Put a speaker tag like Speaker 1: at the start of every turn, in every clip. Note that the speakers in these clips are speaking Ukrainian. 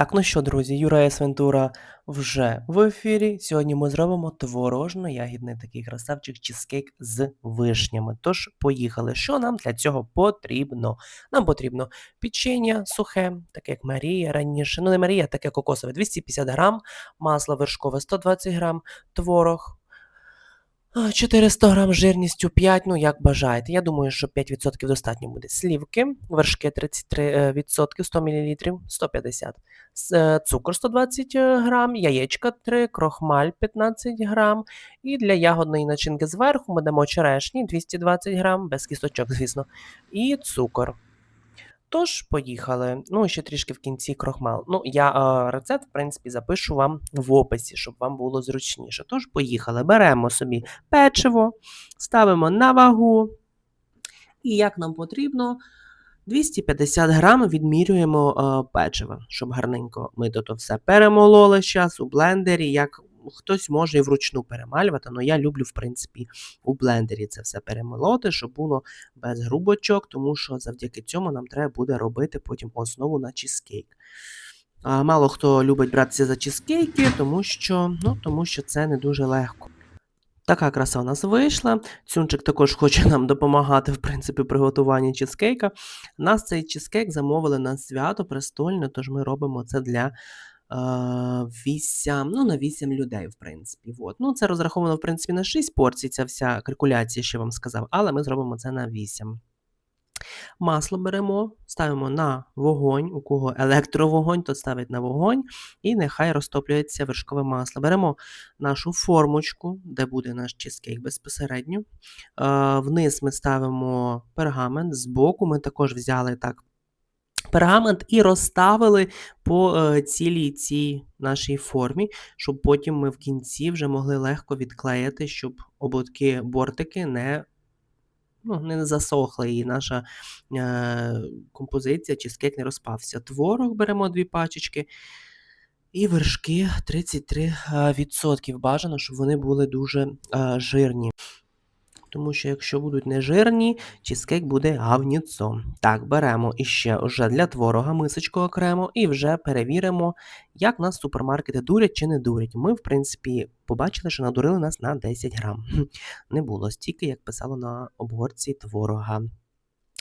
Speaker 1: Так, ну що, друзі, Юра Свентура вже в ефірі. Сьогодні ми зробимо творожно-ягідний такий красавчик чизкейк з вишнями. Тож, поїхали. Що нам для цього потрібно? Нам потрібно печення сухе, таке як Марія раніше. Ну, не Марія, таке кокосове 250 грам, масло вершкове 120 грам, творог. А, 400 грам жирністю 5, ну як бажаєте. Я думаю, що 5% достатньо буде. Слівки, вершки 33%, 100 мл, 150 с- е, цукор 120 грам, яєчка 3, крохмаль 15 грам. І для ягодної начинки зверху ми дамо черешні 220 грам, без кісточок, звісно, і цукор. Тож, поїхали. Ну, ще трішки в кінці крохмал. Ну, я е, рецепт, в принципі, запишу вам в описі, щоб вам було зручніше. Тож, поїхали. Беремо собі печиво, ставимо на вагу. І як нам потрібно, 250 грам відмірюємо е, печиво, щоб гарненько ми тут все перемололи зараз у блендері. Як хтось може і вручну перемалювати, але я люблю, в принципі, у блендері це все перемолоти, щоб було без грубочок, тому що завдяки цьому нам треба буде робити потім основу на чизкейк. А, Мало хто любить братися за чизкейки, тому що, ну, тому що це не дуже легко. Така краса у нас вийшла. Цюнчик також хоче нам допомагати, в принципі, при готуванні чизкейка. Нас цей чизкейк замовили на свято престольне, тож ми робимо це для 8, ну, на 8 людей, в принципі. От. Ну, це розраховано, в принципі, на 6 порцій, ця вся калькуляція, що я вам сказав, але ми зробимо це на 8. Масло беремо, ставимо на вогонь, у кого електровогонь, то ставить на вогонь, і нехай розтоплюється вершкове масло. Беремо нашу формочку, де буде наш чизкейк безпосередньо. Вниз ми ставимо пергамент, збоку ми також взяли так пергамент і розставили по е, цілій цій нашій формі, щоб потім ми в кінці вже могли легко відклеїти, щоб ободки бортики не ну, не засохли, і наша е, композиція чизкейк не розпався. Творог беремо дві пачечки. І вершки 33% бажано, щоб вони були дуже е, жирні. Тому що якщо будуть не жирні, чизкейк буде гавніцо. Так, беремо іще вже для творога мисочку окремо і вже перевіримо, як нас супермаркети дурять чи не дурять. Ми, в принципі, побачили, що надурили нас на 10 грам. Не було стільки, як писало на обгорці творога.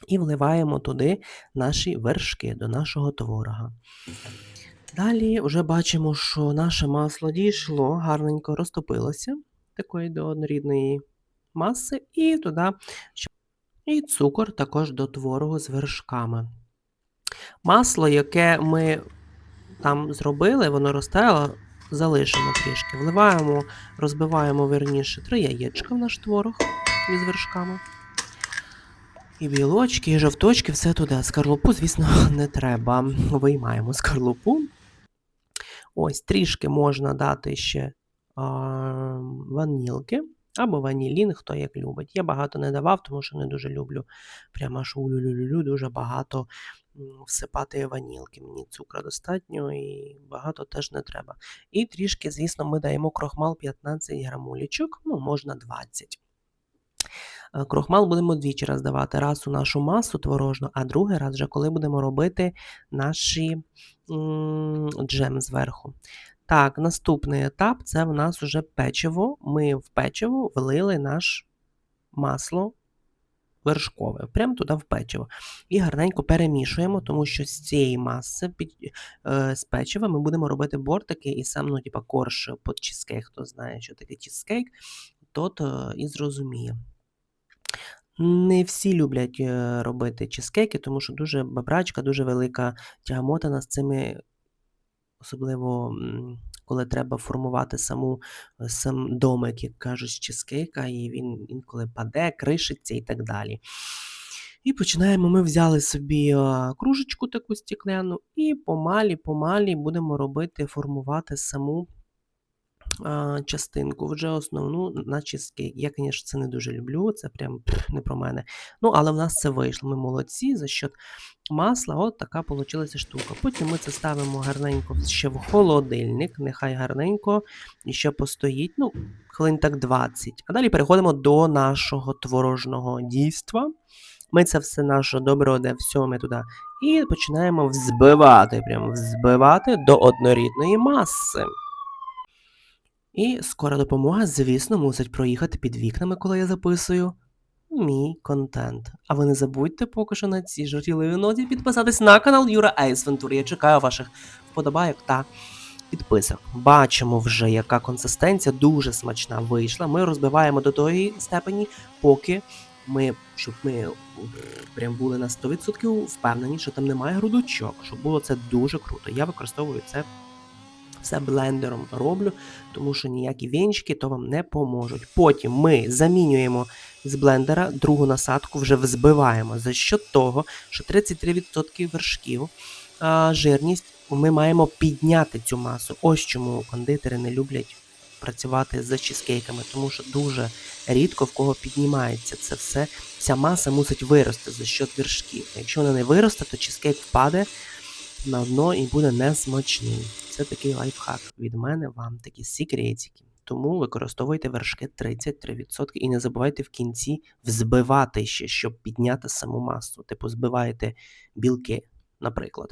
Speaker 1: І вливаємо туди наші вершки до нашого творога. Далі вже бачимо, що наше масло дійшло, гарненько розтопилося такої до однорідної маси, і туди і цукор також до творогу з вершками. Масло, яке ми там зробили, воно розтаяло, залишимо трішки. Вливаємо, розбиваємо верніше три яєчка в наш творог із вершками. І білочки, і жовточки, все туди. Скарлупу, звісно, не треба. Виймаємо скарлупу. Ось, трішки можна дати ще а, ванілки або ванілін, хто як любить. Я багато не давав, тому що не дуже люблю. Прямо аж улю-лю-лю-лю, дуже багато всипати ванілки. Мені цукру достатньо і багато теж не треба. І трішки, звісно, ми даємо крохмал 15 грамулічок, ну, можна 20. Е, Крохмал будемо двічі раз давати. Раз у нашу масу творожну, а другий раз вже коли будемо робити наші м, джем зверху. Так, наступний етап це в нас уже печиво. Ми в печиво влили наш масло вершкове, прямо туди в печиво. І гарненько перемішуємо, тому що з цієї маси під, е, з печива ми будемо робити бортики і сам, ну, типа корж під чизкейк, хто знає, що таке чизкейк, тот е, і зрозуміє. Не всі люблять е, робити чизкейки, тому що дуже бабрачка, дуже велика тягамотана з цими, особливо коли треба формувати саму е, сам домик, як кажуть, з чизкейка, і він інколи паде, кришиться і так далі. І починаємо. Ми взяли собі кружечку таку стікляну, і помалі-помалі будемо робити, формувати саму а, частинку, вже основну на чизкейк. Я, звісно, це не дуже люблю, це прям не про мене. Ну, але в нас це вийшло. Ми молодці за счет масла, от така вийшла штука. Потім ми це ставимо гарненько ще в холодильник, нехай гарненько і ще постоїть, ну, хвилин так 20. А далі переходимо до нашого творожного дійства. Ми це все наше добро, де все ми туди. І починаємо взбивати, прямо взбивати до однорідної маси. І скора допомога, звісно, мусить проїхати під вікнами, коли я записую мій контент. А ви не забудьте поки що на цій жартівливій ноті підписатись на канал Юра Ейсвентур. Я чекаю ваших вподобайок та підписок. Бачимо вже, яка консистенція дуже смачна вийшла. Ми розбиваємо до тої степені, поки ми, щоб ми прям були на 100% впевнені, що там немає грудочок, щоб було це дуже круто. Я використовую це все блендером роблю, тому що ніякі вінчики то вам не поможуть. Потім ми замінюємо з блендера другу насадку, вже взбиваємо за що того, що 33% вершків а, жирність ми маємо підняти цю масу. Ось чому кондитери не люблять працювати з чизкейками, тому що дуже рідко в кого піднімається це все. Ця маса мусить вирости за счет вершків. Якщо вона не виросте, то чизкейк впаде на дно і буде несмачний. Це такий лайфхак від мене вам, такі секретики. Тому використовуйте вершки 33% і не забувайте в кінці взбивати ще, щоб підняти саму масу. Типу збиваєте білки, наприклад.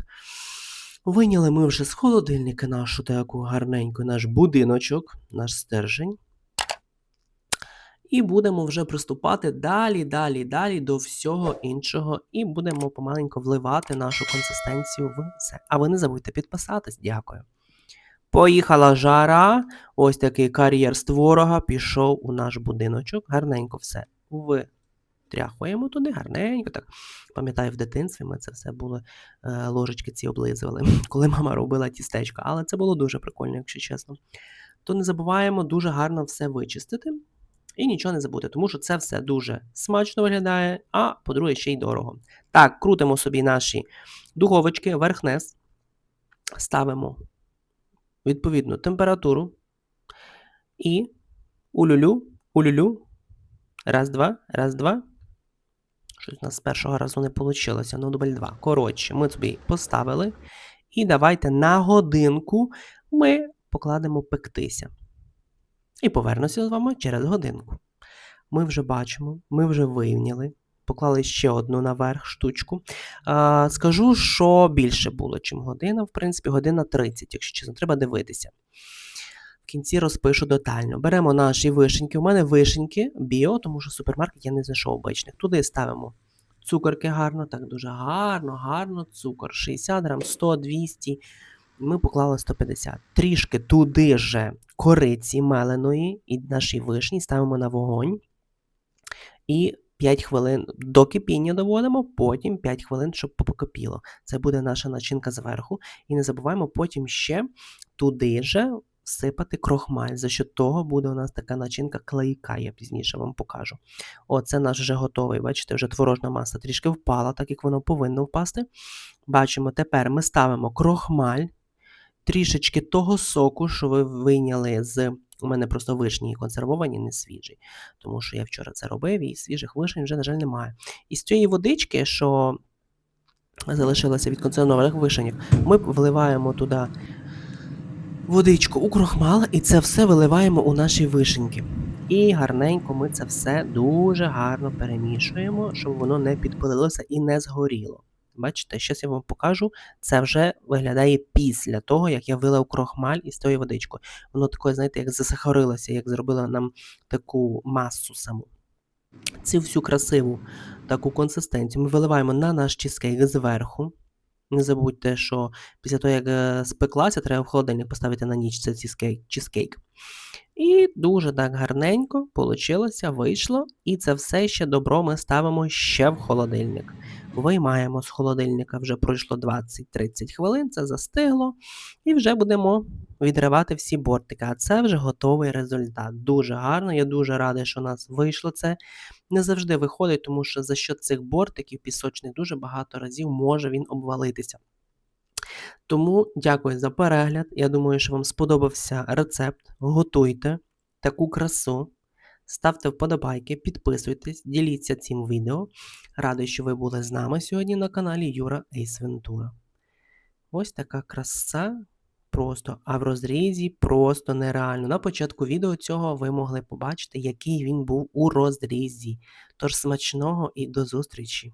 Speaker 1: Виняли ми вже з холодильника нашу таку гарненьку наш будиночок, наш стержень. І будемо вже приступати далі, далі, далі до всього іншого. І будемо помаленько вливати нашу консистенцію в все. А ви не забудьте підписатись. Дякую. Поїхала жара. Ось такий кар'єр з творога пішов у наш будиночок. Гарненько все витряхуємо туди, гарненько. так. Пам'ятаю, в дитинстві ми це все було, е, ложечки ці облизували, коли мама робила тістечко. Але це було дуже прикольно, якщо чесно. То не забуваємо дуже гарно все вичистити. І нічого не забути, тому що це все дуже смачно виглядає, а по-друге, ще й дорого. Так, крутимо собі наші духовочки верх-низ, ставимо відповідну температуру. І улюлю, улюлю. Раз, два, раз, два. Щось у нас з першого разу не вийшло. Ну, дубль два. Коротше, ми собі поставили. І давайте на годинку ми покладемо пектися. І повернуся з вами через годинку. Ми вже бачимо, ми вже вийняли, поклали ще одну наверх штучку. А, Скажу, що більше було, чим година. В принципі, година 30, якщо чесно, треба дивитися. В кінці розпишу детально. Беремо наші вишеньки. У мене вишеньки біо, тому що супермаркет я не знайшов обичних. Туди ставимо цукорки гарно, так дуже гарно, гарно. Цукор. 60 грам, 100, 200 ми поклали 150. Трішки туди же кориці меленої і наші вишні ставимо на вогонь. І 5 хвилин до кипіння доводимо, потім 5 хвилин, щоб покипіло. Це буде наша начинка зверху. І не забуваємо потім ще туди же всипати крохмаль. За що того буде у нас така начинка клейка, я пізніше вам покажу. Оце наш вже готовий. Бачите, вже творожна маса трішки впала, так як воно повинно впасти. Бачимо, тепер ми ставимо крохмаль трішечки того соку, що ви вийняли з. У мене просто вишні консервовані, не свіжі. Тому що я вчора це робив і свіжих вишень вже, на жаль, немає. І з цієї водички, що залишилася від консервованих вишенів, ми вливаємо туди водичку у крохмал, і це все виливаємо у наші вишеньки. І гарненько ми це все дуже гарно перемішуємо, щоб воно не підпалилося і не згоріло. Бачите, зараз я вам покажу. Це вже виглядає після того, як я вилив крохмаль із тою водичкою. Воно таке, знаєте, як засахарилося, як зробило нам таку масу саму. Цю всю красиву таку консистенцію ми виливаємо на наш чизкейк зверху. Не забудьте, що після того, як е, спеклася, треба в холодильник поставити на ніч цей чизкейк. І дуже так гарненько вийшло, вийшло. І це все ще добро ми ставимо ще в холодильник. Виймаємо з холодильника, вже пройшло 20-30 хвилин, це застигло. І вже будемо відривати всі бортики. А це вже готовий результат. Дуже гарно. Я дуже радий, що у нас вийшло це. Не завжди виходить, тому що за що цих бортиків пісочних дуже багато разів може він обвалитися. Тому дякую за перегляд. Я думаю, що вам сподобався рецепт. Готуйте таку красу. Ставте вподобайки, підписуйтесь, діліться цим відео. Радий, що ви були з нами сьогодні на каналі Юра Ейс Вентура. Ось така краса просто, а в розрізі просто нереально. На початку відео цього ви могли побачити, який він був у розрізі. Тож смачного і до зустрічі!